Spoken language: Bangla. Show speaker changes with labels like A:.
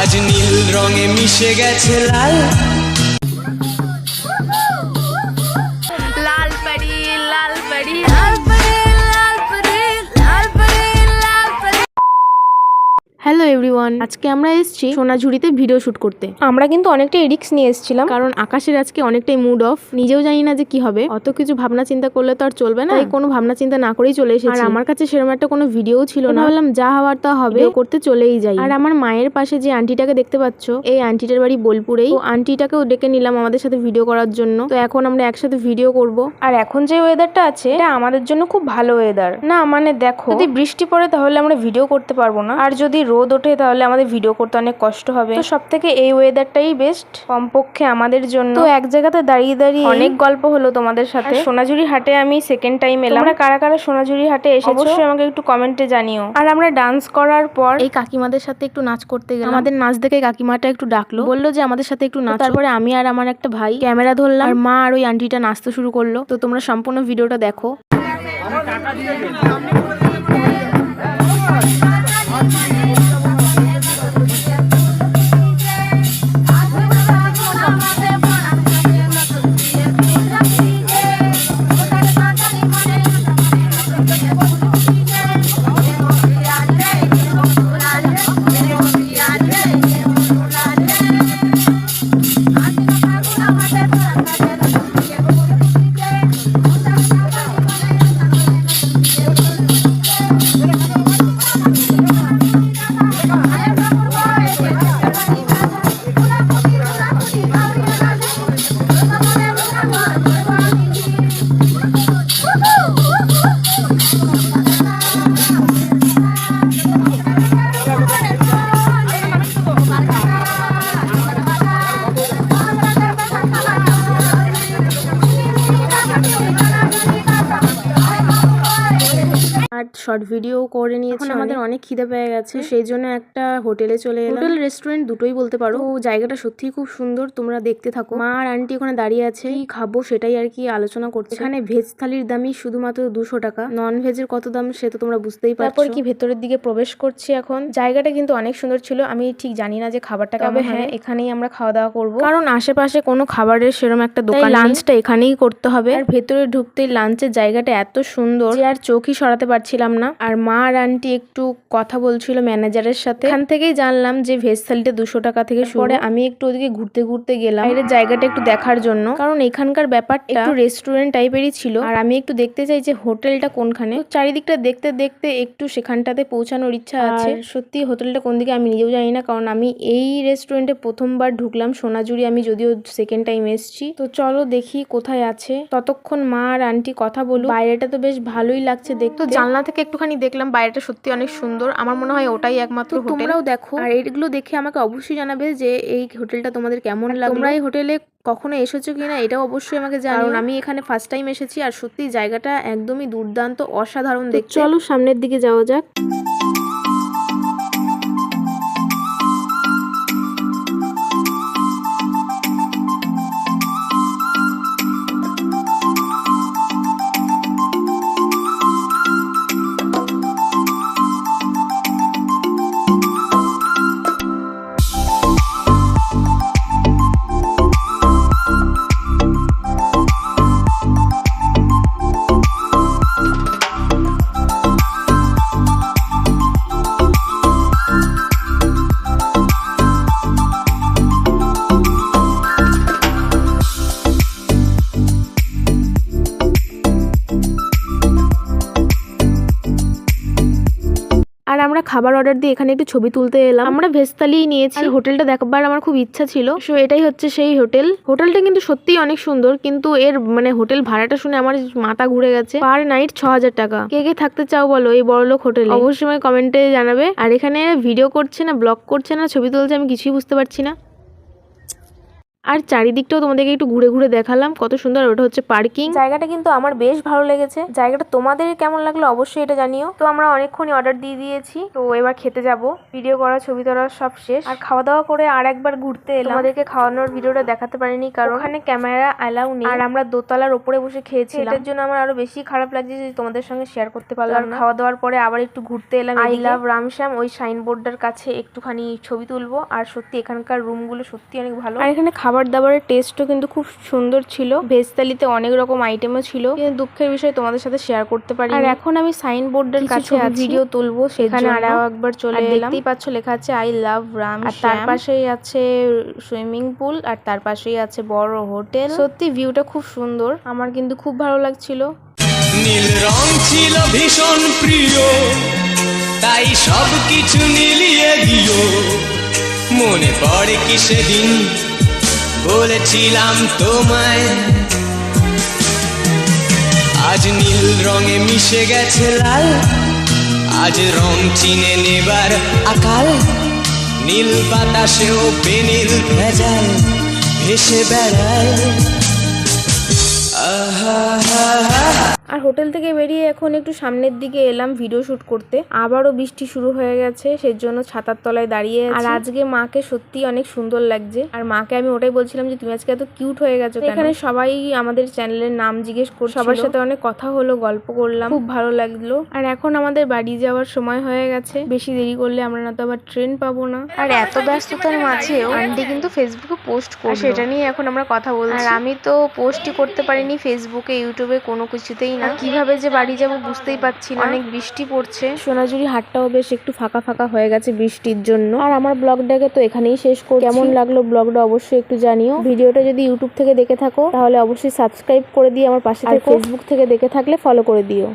A: আজ নীল রঙে মিশে গেছে লাল।
B: হ্যালো এভরিওয়ান আজকে আমরা এসেছি সোনাঝুরিতে ভিডিও শুট করতে। আমরা কিন্তু অনেকটাই রিস্ক নিয়ে এসেছিলাম। কারণ আকাশের আজকে অনেকটাই মুড অফ নিজেও জানি না যে কি হবে। অত কিছু ভাবনা চিন্তা করলে তো আর চলবে না। তাই কোনো ভাবনা চিন্তা না করেই চলে এসেছি। আর আমার কাছে সেরকম একটা কোনো ভিডিও ছিল না। ভাবলাম যা হওয়ার তা হবে। করতে চলেই যাই। আর আমার মায়ের পাশে যে আন্টিটাকে দেখতে পাচ্ছ এই আন্টিটার বাড়ি বোলপুরেই। তো আন্টিটাকেও ডেকে নিলাম আমাদের সাথে ভিডিও করার জন্য। তো এখন আমরা একসাথে ভিডিও করব। আর এখন যে ওয়েদারটা আছে এটা আমাদের জন্য খুব ভালো ওয়েদার না মানে দেখো যদি বৃষ্টি পড়ে তাহলে আমরা ভিডিও করতে পারব না। আর যদি রোদ ওঠে তাহলে আমাদের ভিডিও করতে অনেক কষ্ট হবে। তো সব থেকে এই ওয়েদারটাই বেস্ট কমপক্ষে আমাদের জন্য। তো এক জায়গাতে দাঁড়িয়ে দাঁড়িয়ে অনেক গল্প হলো তোমাদের সাথে। সোনাঝুরি হাটে আমি সেকেন্ড টাইম এলাম। আমরা কারা কারা সোনাঝুরি হাটে এসে অবশ্যই আমাকে একটু কমেন্টে জানিও। আর আমরা ডান্স করার পর এই কাকিমাদের সাথে একটু নাচ করতে গেলাম। আমাদের নাচ দেখে কাকিমাটা একটু ডাকলো। বলল যে আমাদের সাথে একটু নাচ। তারপরে আমি আর আমার একটা ভাই ক্যামেরা ধরলাম। আর মা আর ওই আন্টিটা নাচতে শুরু করল। তো তোমরা সম্পূর্ণ ভিডিওটা দেখো। আর শর্ট ভিডিও করে নিয়েছি আমাদের অনেক। খিদে পেয়ে গেছে। সেই জন্য একটা হোটেলে চলে এলাম। হোটেল রেস্টুরেন্ট দুটোই বলতে পারো। জায়গাটা সত্যিই খুব সুন্দর তোমরা দেখতে থাকো। মা আর আন্টি ওখানে দাঁড়িয়ে আছে। কি খাব সেটাই আর কি আলোচনা করছে। এখানে ভেজ থালির দামই শুধুমাত্র দুশো টাকা। নন ভেজের কত দাম সে তো তোমরা বুঝতেই পারছ। তারপর কি ভেতরের দিকে প্রবেশ করছি এখন? জায়গাটা কিন্তু অনেক সুন্দর ছিল। আমি ঠিক জানি না যে খাবারটা কেমন হ্যাঁ এখানেই আমরা খাওয়া দাওয়া করব। কারণ আশেপাশে কোনো খাবারের সেরকম একটা দোকান লাঞ্চটা এখানেই করতে হবে। আর ভেতরে ঢুকতেই লাঞ্চের জায়গাটা এত সুন্দর। আর চোখই সরাতে পারছিলাম না। আর মা আর আন্টি একটু কথা বলছিল ম্যানেজারের সাথে। এখান থেকেই জানলাম যে ভেজ থালিটা দুশো টাকা থেকে করে আমি একটু ওদিকে ঘুরতে ঘুরতে গেলাম। বাইরের জায়গাটা একটু দেখার জন্য। কারণ এখানকার ব্যাপারটা একটু রেস্টুরেন্ট টাইপেরই ছিল। আর আমি একটু দেখতে চাই যে হোটেলটা কোনখানে। চারিদিকটা দেখতে দেখতে একটু সেখানটাতে পৌঁছানোর ইচ্ছা আছে। সত্যি হোটেলটা কোন দিকে আমি নিজেও জানি না। কারণ আমি এই রেস্টুরেন্টে প্রথমবার ঢুকলাম। সোনাজুরি আমি যদিও সেকেন্ড টাইম এসেছি। তো চলো দেখি কোথায় আছে। ততক্ষণ মা আর আন্টি কথা বলুক। বাইরেটা তো বেশ ভালোই লাগছে দেখতে। জানলা থেকে একটুখানি দেখলাম বাইরেটা সত্যি অনেক সুন্দর। আমার মনে হয় ওটাই একমাত্র হোটেল। তোমরাও দেখো। আর এইগুলো দেখে আমাকে অবশ্যই জানাবে যে এই হোটেলটা তোমাদের কেমন লাগল। তোমরা এই হোটেলে কখনো এসেছ কিনা এটাও অবশ্যই আমাকে জানাও। আমি এখানে ফার্স্ট টাইম এসেছি আর সত্যি জায়গাটা একদমই দুর্দান্ত অসাধারণ দেখ চলো সামনের দিকে যাওয়া যাক। আর আমরা খাবার অর্ডার দিয়ে এখানে একটু ছবি তুলতে এলাম। আমরা ভেস্তালিই নিয়েছি। আর হোটেলটা দেখবার আমার খুব ইচ্ছা ছিল। সো এটাই হচ্ছে সেই হোটেল। হোটেলটা কিন্তু সত্যিই অনেক সুন্দর, কিন্তু এর মানে হোটেল ভাড়াটা শুনে আমার মাথা ঘুরে গেছে। পার নাইট ছ হাজার টাকা। কে কে থাকতে চাও বলো এই বড়লোক হোটেল? অবশ্যই কমেন্টে জানাবে। আর এখানে ভিডিও করছে না ব্লগ করছে না, ছবি তুলছে আমি কিছুই বুঝতে পারছি না। আর চারিদিকটাও তোমাদেরকে একটু ঘুরে ঘুরে দেখালাম কত সুন্দর ওটা হচ্ছে পার্কিং। জায়গাটা কিন্তু আমার বেশ ভালো লেগেছে। জায়গাটা তোমাদের কেমন লাগল অবশ্যই এটা জানিও। তো আমরা অনেকক্ষণই অর্ডার দিয়ে দিয়েছি। তো এবার খেতে যাব। ভিডিও করা ছবি তোলা সব শেষ। আর খাওয়া দাওয়া করে আর একবার ঘুরতে এলাম। আমাদেরকে খাওয়ানোর ভিডিওটা দেখাতে পারিনি কারণ ওখানে ক্যামেরা অ্যালাউ নেই। আর আমরা দোতলার উপরে বসে খেয়েছি এটার জন্য আমার আরও বেশি খারাপ লাগছে যে তোমাদের সঙ্গে শেয়ার করতে পারলাম আর খাওয়া দাওয়ার পরে আবার একটু ঘুরতে এলাম আই লাভ রামশ্যাম ওই সাইনবোর্ডটার কাছে একটুখানি ছবি তুলবো। আর সত্যি এখানকার রুমগুলো সত্যি অনেক ভালো। আর এখানে খাবার দাবারের টেস্টও কিন্তু খুব সুন্দর ছিল। ভেজ থালিতে অনেক রকম আইটেমও ছিল। কিন্তু দুঃখের বিষয় তোমাদের সাথে শেয়ার করতে পারি আর এখন আমি সাইনবোর্ডের কাছে ভিডিও তুলবো সেখানে আরও একবার চলে এলাম। দেখতেই পাচ্ছ লেখা আছে আই লাভ রাম আর তার পাশেই আছে সুইমিং পুল আর তার পাশেই আছে বড় হোটেল সত্যি ভিউটা খুব সুন্দর। আমার কিন্তু খুব ভালো লাগছিল।
A: নীল রং ছিল ভীষণ প্রিয় তাই সব কিছু মিলিয়ে দিও। মনে পড়ে কি সেদিন? বলেছিলাম তোমায়। আজ নীল রঙে মিশে গেছে লাল, আজ রং চিনে নেবার আকাল। নীল বাতাসেও বেনীল ভেজাল ভেসে বেড়ায়।
B: আর হোটেল থেকে বেরিয়ে এখন একটু সামনের দিকে এলাম ভিডিও শুট করতে। আবারও বৃষ্টি শুরু হয়ে গেছে সেই জন্য ছাতার তলায় দাঁড়িয়ে আর আজকে মাকে সত্যি অনেক সুন্দর লাগছে। আর মাকে আমি ওটাই বলছিলাম যে তুমি আজকে এত কিউট হয়ে গেছো? এখানে সবাই আমাদের চ্যানেলের নাম জিজ্ঞেস করছিল। সবার সাথে অনেক কথা হলো গল্প করলাম। খুব ভালো লাগল। আর এখন আমাদের বাড়ি যাওয়ার সময় হয়ে গেছে। বেশি দেরি করলে আমরা না তো আবার ট্রেন পাবো না। আর এত ব্যস্ততার মাঝেও আন্টি কিন্তু ফেসবুকে পোস্ট করল। সেটা নিয়ে এখন আমরা কথা বলছি। আর আমি তো পোস্টই করতে পারিনি ফেসবুকে ইউটিউবে কোনো কিছুতেই না। কীভাবে যে বাড়ি যাব বুঝতেই পারছি না অনেক বৃষ্টি পড়ছে। সোনাঝুরি হাটটাও বেশ একটু ফাঁকা ফাঁকা হয়ে গেছে বৃষ্টির জন্য। আর আমার ব্লগটাকে তো এখানেই শেষ করি কেমন লাগল ব্লগটা অবশ্যই একটু জানিও। ভিডিওটা যদি ইউটিউব থেকে দেখে থাকো তাহলে অবশ্যই সাবস্ক্রাইব করে দিয়ে আমার পাশে থেকে। ফেসবুক থেকে দেখে থাকলে ফলো করে দিও।